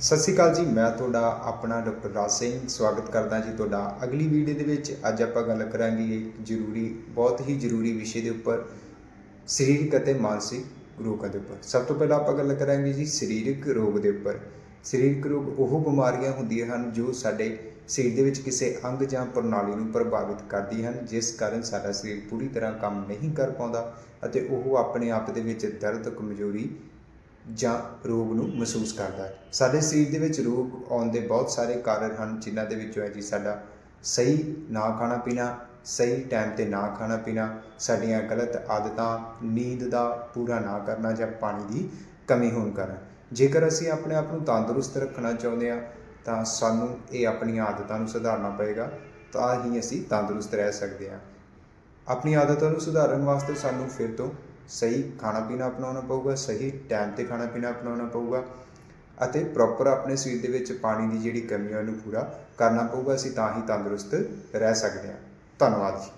ਸਤਿ ਸ਼੍ਰੀ ਅਕਾਲ ਜੀ, ਮੈਂ ਤੁਹਾਡਾ ਆਪਣਾ ਡਾਕਟਰ ਰਾਜ ਸਿੰਘ ਸਵਾਗਤ ਕਰਦਾ ਜੀ ਤੁਹਾਡਾ ਅਗਲੀ ਵੀਡੀਓ ਦੇ ਵਿੱਚ। ਅੱਜ ਆਪਾਂ ਗੱਲ ਕਰਾਂਗੇ ਇੱਕ ਜ਼ਰੂਰੀ, ਬਹੁਤ ਹੀ ਜ਼ਰੂਰੀ ਵਿਸ਼ੇ ਦੇ ਉੱਪਰ, ਸਰੀਰਕ ਅਤੇ ਮਾਨਸਿਕ ਰੋਗਾਂ ਦੇ ਉੱਪਰ। ਸਭ ਤੋਂ ਪਹਿਲਾਂ ਆਪਾਂ ਗੱਲ ਕਰਾਂਗੇ ਜੀ ਸਰੀਰਕ ਰੋਗ ਦੇ ਉੱਪਰ। ਸਰੀਰਕ ਰੋਗ ਉਹ ਬਿਮਾਰੀਆਂ ਹੁੰਦੀਆਂ ਹਨ ਜੋ ਸਾਡੇ ਸਰੀਰ ਦੇ ਵਿੱਚ ਕਿਸੇ ਅੰਗ ਜਾਂ ਪ੍ਰਣਾਲੀ ਨੂੰ ਪ੍ਰਭਾਵਿਤ ਕਰਦੀ ਹਨ, ਜਿਸ ਕਾਰਨ ਸਾਡਾ ਸਰੀਰ ਪੂਰੀ ਤਰ੍ਹਾਂ ਕੰਮ ਨਹੀਂ ਕਰ ਪਾਉਂਦਾ ਅਤੇ ਉਹ ਆਪਣੇ ਆਪ ਦੇ ਵਿੱਚ ਦਰਦ, ਕਮਜ਼ੋਰੀ ਜਾਂ ਰੋਗ ਨੂੰ ਮਹਿਸੂਸ ਕਰਦਾ ਹੈ। ਸਾਡੇ ਸਰੀਰ ਦੇ ਵਿੱਚ ਰੋਗ ਆਉਣ ਦੇ ਬਹੁਤ ਸਾਰੇ ਕਾਰਨ ਹਨ, ਜਿਨ੍ਹਾਂ ਦੇ ਵਿੱਚੋਂ ਹੈ ਜੀ ਸਾਡਾ ਸਹੀ ਨਾ ਖਾਣਾ ਪੀਣਾ, ਸਹੀ ਟਾਈਮ ਤੇ ਨਾ ਖਾਣਾ ਪੀਣਾ, ਸਾਡੀਆਂ ਗਲਤ ਆਦਤਾਂ, ਨੀਂਦ ਦਾ ਪੂਰਾ ਨਾ ਕਰਨਾ ਜਾਂ ਪਾਣੀ ਦੀ ਕਮੀ ਹੋਣ ਕਾਰਨ। ਜੇਕਰ ਅਸੀਂ ਆਪਣੇ ਆਪ ਨੂੰ ਤੰਦਰੁਸਤ ਰੱਖਣਾ ਚਾਹੁੰਦੇ ਹਾਂ, ਤਾਂ ਸਾਨੂੰ ਇਹ ਆਪਣੀਆਂ ਆਦਤਾਂ ਨੂੰ ਸੁਧਾਰਨਾ ਪਏਗਾ, ਤਾਂ ਹੀ ਅਸੀਂ ਤੰਦਰੁਸਤ ਰਹਿ ਸਕਦੇ ਹਾਂ। ਆਪਣੀ ਆਦਤਾਂ ਨੂੰ ਸੁਧਾਰਨ ਵਾਸਤੇ ਸਾਨੂੰ ਫਿਰ ਤੋਂ ਸਹੀ ਖਾਣਾ ਪੀਣਾ ਅਪਣਾਉਣਾ ਪਊਗਾ, ਸਹੀ ਟਾਈਮ ਤੇ ਖਾਣਾ ਪੀਣਾ ਅਪਣਾਉਣਾ ਪਊਗਾ ਅਤੇ ਪ੍ਰੋਪਰ ਆਪਣੇ ਸਰੀਰ ਦੇ ਵਿੱਚ ਪਾਣੀ ਦੀ ਜਿਹੜੀ ਕਮੀ ਹੈ ਉਹਨੂੰ ਪੂਰਾ ਕਰਨਾ ਪਊਗਾ, ਅਸੀਂ ਤਾਂ ਹੀ ਤੰਦਰੁਸਤ ਰਹਿ ਸਕਦੇ ਹਾਂ। ਧੰਨਵਾਦ ਜੀ।